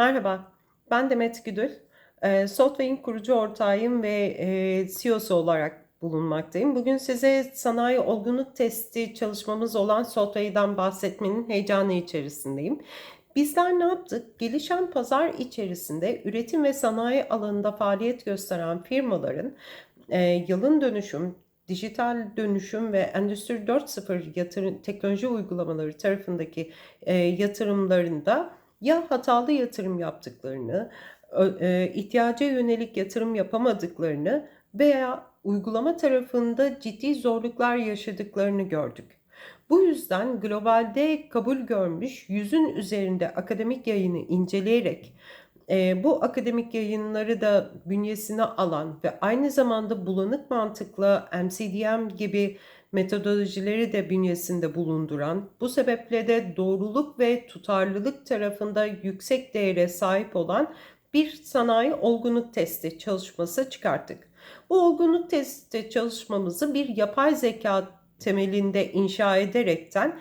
Merhaba, ben Demet Güdül. Eee, Software'in kurucu ortağıyım ve, eee, CEO'su olarak bulunmaktayım. Bugün size sanayi olgunluk testi çalışmamız olan Software'den bahsetmenin heyecanı içerisindeyim. Bizler ne yaptık? Gelişen pazar içerisinde üretim ve sanayi alanında faaliyet gösteren firmaların, eee, yalın dönüşüm, dijital dönüşüm ve Endüstri 4.0 yatırım teknoloji uygulamaları tarafındaki, eee, yatırımlarında ya hatalı yatırım yaptıklarını, eee, ihtiyaca yönelik yatırım yapamadıklarını veya uygulama tarafında ciddi zorluklar yaşadıklarını gördük. Bu yüzden globalde kabul görmüş 100'ün üzerinde akademik yayını inceleyerek, eee, bu akademik yayınları da bünyesine alan ve aynı zamanda bulanık mantıkla MCDM gibi metodolojileri de bünyesinde bulunduran, bu sebeple de doğruluk ve tutarlılık tarafında yüksek değere sahip olan bir sanayi olgunluk testi çalışması çıkarttık. Bu olgunluk testi çalışmamızı bir yapay zeka temelinde inşa ederekten,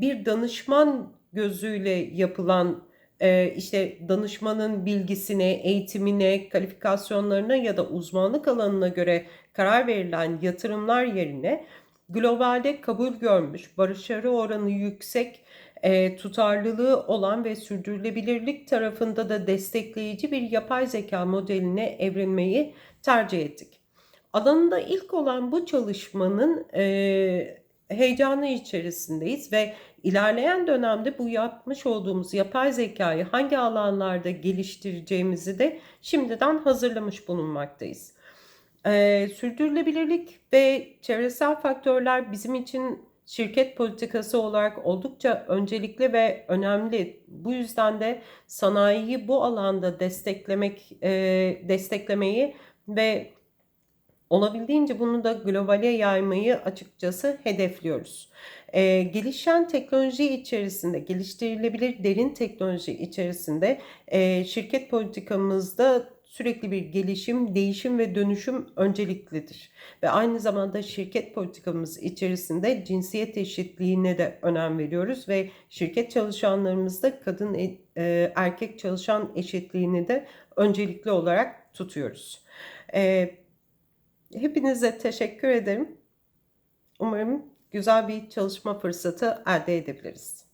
bir danışman gözüyle yapılan, eee, işte, danışmanın bilgisine, eğitimine, kalifikasyonlarına ya da uzmanlık alanına göre karar verilen yatırımlar yerine globalde kabul görmüş, başarı oranı yüksek, eee, tutarlılığı olan ve sürdürülebilirlik tarafında da destekleyici bir yapay zeka modeline evrilmeyi tercih ettik. Alanında ilk olan bu çalışmanın, eee, heyecanı içerisindeyiz ve ilerleyen dönemde bu yapmış olduğumuz yapay zekâyı hangi alanlarda geliştireceğimizi de şimdiden hazırlamış bulunmaktayız. Eee, sürdürülebilirlik ve çevresel faktörler bizim için şirket politikası olarak oldukça öncelikli ve önemli. Bu yüzden de sanayiyi bu alanda desteklemek, eee, desteklemeyi ve olabildiğince bunu da globale yaymayı açıkçası hedefliyoruz. Eee, gelişen teknoloji içerisinde, geliştirilebilir derin teknoloji içerisinde, eee, şirket politikamızda sürekli bir gelişim, değişim ve dönüşüm önceliklidir ve aynı zamanda şirket politikamız içerisinde cinsiyet eşitliğine de önem veriyoruz ve şirket çalışanlarımızda kadın, e eee, erkek çalışan eşitliğini de öncelikli olarak tutuyoruz. Eee, hepinize teşekkür ederim. Umarım güzel bir çalışma fırsatı elde edebiliriz.